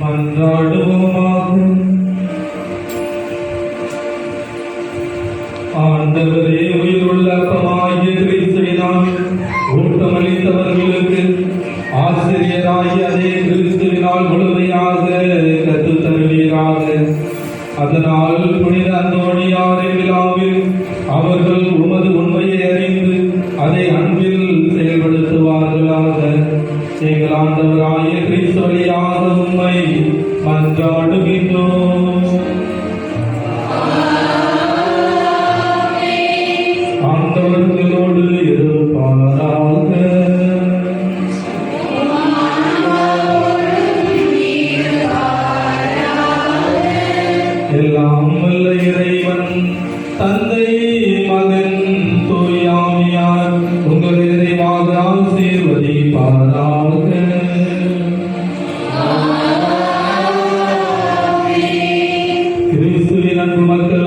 மன்றாடுவோமாக ஆண்டவரே உயிருள்ள அப்பமாகிய கிறிஸ்துவினால் ஊட்டமளித்தவர்களுக்கு ஆசிரியராகிய அதே கிறிஸ்துவினால் முழுமையாக கற்றுத் தருவீராக அதனால் புனித அந்தோணியாரின் விழாவில் அவர்கள் உமது உண்மையை அறிந்து அதை அன்பில் செயல்படுத்துவார்களாக. எங்கள் ஆண்டவராகிய கிறிஸ்து வழியாக மன்றாடுகின்றோம் ஆண்டவர்களோடு இருப்பாராக. எல்லாம் வல்ல இறைவன் தந்தை மகன் ஆசீர்வதிப்பாராக கிறிஸ்துவின் அன்பு மக்கள்